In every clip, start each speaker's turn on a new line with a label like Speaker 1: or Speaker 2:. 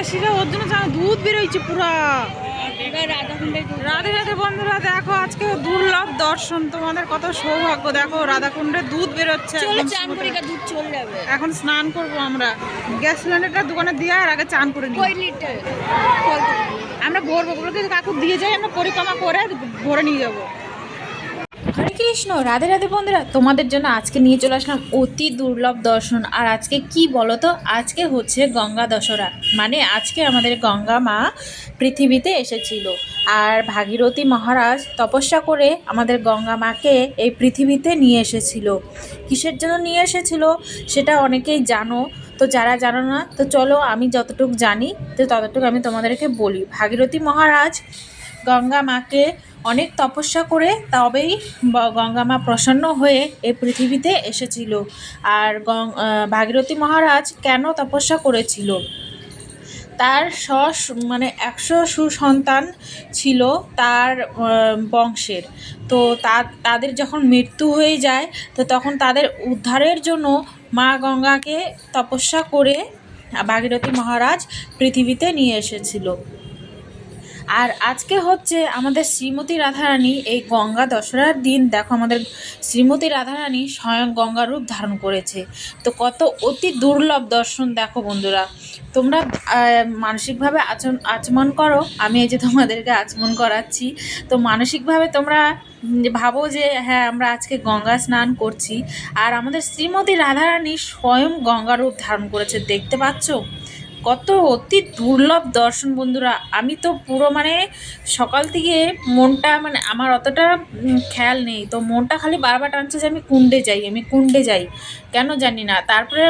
Speaker 1: ব্রজবাসীরা ওর জন্য দুধ বেরোইছে পুরা। রাধে রাধে বন্ধুরা দেখো আজকে দুর্লভ দর্শন। তোমাদের কত সৌভাগ্য। দেখো রাধাকুণ্ডে দুধ বেরোচ্ছে। এখন স্নান করব আমরা। গ্যাস সিলিন্ডারটা দোকানে দিয়ে আর আগে চান করে নিই। আমরা ভরবো। কাকু দিয়ে যাই আমরা পরিক্রমা করে ভরে নিয়ে যাব। কৃষ্ণ, রাধে রাধে বন্ধুরা, তোমাদের জন্য আজকে নিয়ে চলে আসলাম অতি দুর্লভ দর্শন। আর আজকে কি বলো তো? আজকে হচ্ছে গঙ্গা দশরা মানে আজকে আমাদের গঙ্গা মা পৃথিবীতে এসেছিল। আর ভাগীরথী মহারাজ তপস্যা করে আমাদের গঙ্গা মাকে এই পৃথিবীতে নিয়ে এসেছিল। কিসের জন্য নিয়ে এসেছিল সেটা অনেকেই জানো। তো যারা জানো না, তো চলো আমি যতটুকু জানি, তো ততটুকু আমি তোমাদেরকে বলি। ভাগীরথী মহারাজ গঙ্গা মাকে অনেক তপস্যা করে তবেই গঙ্গা মা প্রসন্ন হয়ে এই পৃথিবীতে এসেছিল। আর গং ভাগীরথী মহারাজ কেন তপস্যা করেছিল? তার স মানে একশো সুসন্তান ছিল তার বংশের। তা- তাদের যখন মৃত্যু হয়ে যায়, তো তখন তাদের উদ্ধারের জন্য মা গঙ্গাকে তপস্যা করে ভাগীরথী মহারাজ পৃথিবীতে নিয়ে এসেছিল। আর আজকে হচ্ছে আমাদের শ্রীমতী রাধারানী এই গঙ্গা দশরার দিন, দেখো আমাদের শ্রীমতী রাধারানী স্বয়ং গঙ্গা রূপ ধারণ করেছে। তো কত অতি দুর্লভ দর্শন দেখো বন্ধুরা। তোমরা মানসিকভাবে আচরণ আচমন করো, আমি এই যে তোমাদেরকে আচমন করাচ্ছি। তো মানসিকভাবে তোমরা ভাবো যে হ্যাঁ আমরা আজকে গঙ্গা স্নান করছি। আর আমাদের শ্রীমতী রাধারানী স্বয়ং গঙ্গা রূপ ধারণ করেছে, দেখতে পাচ্ছ? কত অতি দুর্লভ দর্শন বন্ধুরা। আমি তো পুরো মানে সকাল থেকে মনটা মানে আমার অতটা খেয়াল নেই। তো মনটা খালি বারবার টানছে যে আমি কুণ্ডে যাই, আমি কুণ্ডে যাই। কেন জানি না। তারপরে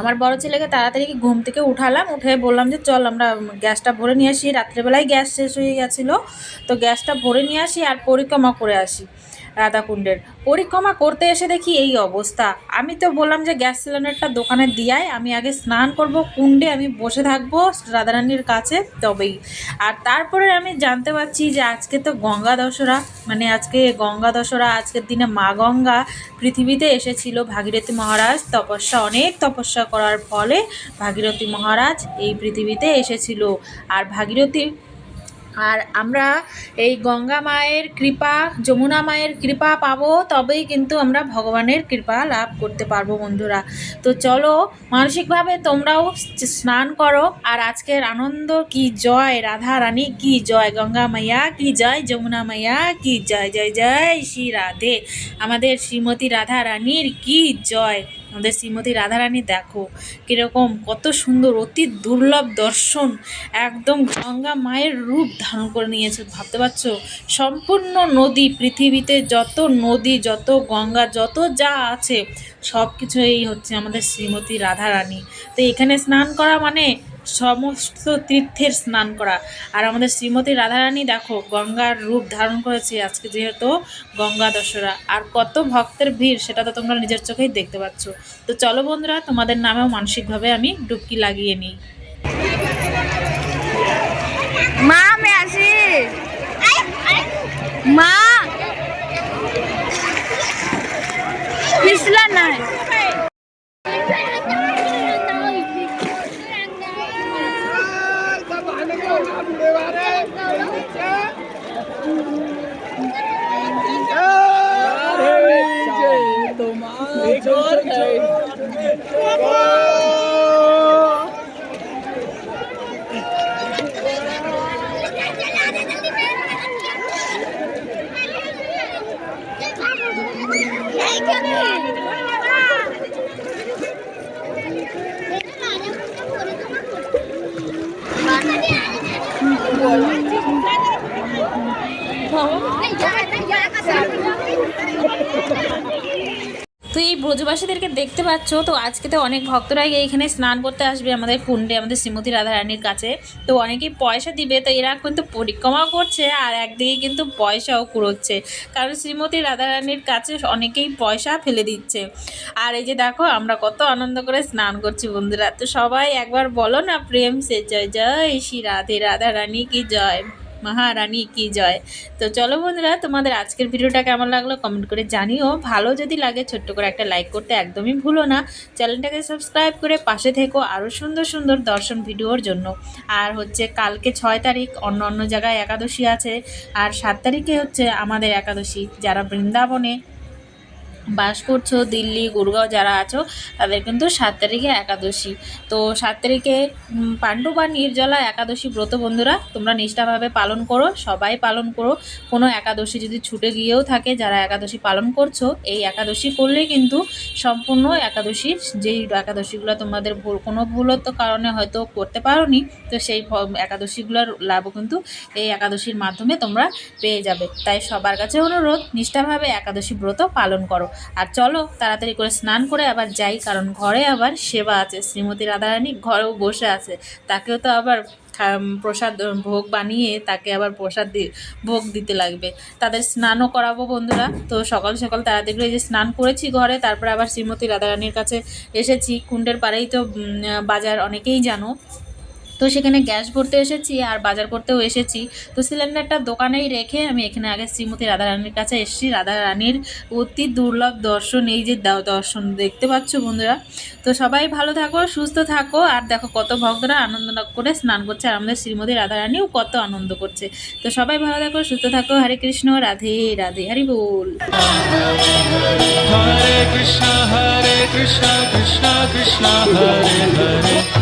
Speaker 1: আমার বড় ছেলেকে তাড়াতাড়ি ঘুম থেকে উঠালাম, উঠে বললাম যে, চল আমরা গ্যাসটা ভরে নিয়ে আসি। রাত্রেবেলায় গ্যাস শেষ হয়ে গেছিল। তো গ্যাসটা ভরে নিয়ে আসি আর পরিক্রমা করে আসি। রাধাকুণ্ডের। পরিক্রমা করতে এসে দেখি এই অবস্থা। আমি তো বললাম যে গ্যাস সিলিন্ডারটা দোকানে দিয়াই, আমি আগে স্নান করব, কুণ্ডে আমি বসে থাকব রাধারানীর কাছে তবেই। আর তারপরে আমি জানতে পারছি যে আজকে তো গঙ্গা দশরা মানে আজকে গঙ্গা দশরা আজকের দিনে মা গঙ্গা পৃথিবীতে এসেছিল ভাগীরথী মহারাজ। তপস্যা, অনেক তপস্যা করার ফলে ভাগীরথী মহারাজ এই পৃথিবীতে এসেছিল। আর ভাগীরথী আর আমরা এই গঙ্গা মায়ের কৃপা, যমুনা মায়ের কৃপা পাবো, তবেই কিন্তু আমরা ভগবানের কৃপা লাভ করতে পারব বন্ধুরা। তো চলো, মানসিকভাবে তোমরাও স্নান করো। আর আজকের আনন্দ কি জয়, রাধা রানী কি জয়, গঙ্গা মাইয়া কি জয়, যমুনা মাইয়া কি জয় জয় জয়, শ্রী রাধে। আমাদের শ্রীমতী রাধা রানীর কি জয়? আমাদের শ্রীমতী রাধারানী, দেখো কীরকম কত সুন্দর, অতি দুর্লভ দর্শন, একদম গঙ্গা মায়ের রূপ ধারণ করে নিয়েছে, ভাবতে পারছ? সম্পূর্ণ নদী, পৃথিবীতে যত নদী, যত গঙ্গা, যত যা আছে সব কিছু এই হচ্ছে আমাদের শ্রীমতী রাধারানী। তো এখানে স্নান করা মানে সমস্ত তীর্থের স্নান করা। আর আমাদের শ্রীমতী রাধারানী দেখো, গঙ্গার রূপ ধারণ করেছে আজকে যেহেতু গঙ্গা দশরা আর কত ভক্তের ভিড়, সেটা তো তোমরা নিজের চোখেই দেখতে পাচ্ছ। তো চলো বন্ধুরা, তোমাদের নামেও মানসিকভাবে আমি ডুবকি লাগিয়ে নিই।
Speaker 2: মা, আমি আসি। মা। নাই।
Speaker 1: তো এই ব্রজবাসীদেরকে দেখতে পাচ্ছ, তো আজকে তো অনেক ভক্তরাই এইখানে স্নান করতে আসবে আমাদের কুণ্ডে আমাদের শ্রীমতী রাধারানীর কাছে। তো অনেকেই পয়সা দিবে, তো এরা কিন্তু পরিক্রমাও করছে আর একদিকে কিন্তু পয়সাও কুড়োচ্ছে। কারণ শ্রীমতী রাধারানীর কাছে অনেকেই পয়সা ফেলে দিচ্ছে। আর এই যে দেখো, আমরা কত আনন্দ করে স্নান করছি বন্ধুরা। তো সবাই একবার বলো না, প্রেম সে জয় জয় শ্রী রাধে, রাধারানী কি জয়। মহারানী, কি জয়? তো চলো বন্ধুরা, তোমাদের আজকের ভিডিওটা কেমন লাগল কমেন্ট করে জানিও। ভালো যদি লাগে ছোট্ট করে একটা লাইক করতে একদমই ভুলো না। চ্যানেলটাকে সাবস্ক্রাইব করে পাশে থেকো আরও সুন্দর সুন্দর দর্শন ভিডিওর জন্য। আর হচ্ছে কালকে ছয় তারিখ অন্য অন্য জায়গায় একাদশী আছে। আর সাত তারিখে হচ্ছে আমাদের একাদশী, যারা বৃন্দাবনে বাস করছ, দিল্লি, গুরগাঁও যারা আছো, তাদের কিন্তু সাত তারিখে একাদশী। তো সাত তারিখে পাণ্ডু বা নির্জলা একাদশী ব্রত বন্ধুরা, তোমরা নিষ্ঠাভাবে পালন করো, সবাই পালন করো। কোনো একাদশী যদি ছুটে গিয়েও থাকে, যারা একাদশী পালন করছ, এই একাদশী করলেই কিন্তু সম্পূর্ণ একাদশীর যেই একাদশীগুলো তোমাদের ভুল, কোনো ভুলত্ব কারণে হয়তো করতে পারোনি, তো সেই একাদশীগুলোর লাভও কিন্তু এই একাদশীর মাধ্যমে তোমরা পেয়ে যাবে। তাই সবার কাছে অনুরোধ, নিষ্ঠাভাবে একাদশী ব্রত পালন করো। আর চলো তাড়াতাড়ি করে স্নান করে আবার যাই, কারণ ঘরে আবার সেবা আছে। শ্রীমতী রাধারানী ঘরেও বসে আছে। তাকেও তো আবার প্রসাদ ভোগ বানিয়ে তাকে আবার প্রসাদ ভোগ দিতে লাগবে। তাদের স্নানও করাবো বন্ধুরা। তো সকাল সকাল তাড়াতাড়ি করে যে স্নান করেছি ঘরে, তারপরে আবার শ্রীমতী রাধারানীর কাছে এসেছি। কুণ্ডের পাড়েই তো বাজার অনেকেই জানো। তো সেখানে গ্যাস ভরতে এসেছি আর বাজার করতেও এসেছি। তো সিলিন্ডারটা দোকানেই রেখে আমি এখানে আগে শ্রীমতী রাধারানীর কাছে এসেছি। রাধারানীর অতি দুর্লভ দর্শন এই যে দর্শন দেখতে পাচ্ছ বন্ধুরা। তো সবাই ভালো থাকো সুস্থ থাকো। আর দেখো কত ভক্তরা আনন্দ করে স্নান করছে আর আমাদের শ্রীমতী রাধারানীও কত আনন্দ করছে। তো সবাই ভালো থাকো সুস্থ থাকো। হরে কৃষ্ণ রাধে রাধে হরি বল।
Speaker 3: Krishna, Hare Krishna, Krishna Krishna, Hare Hare,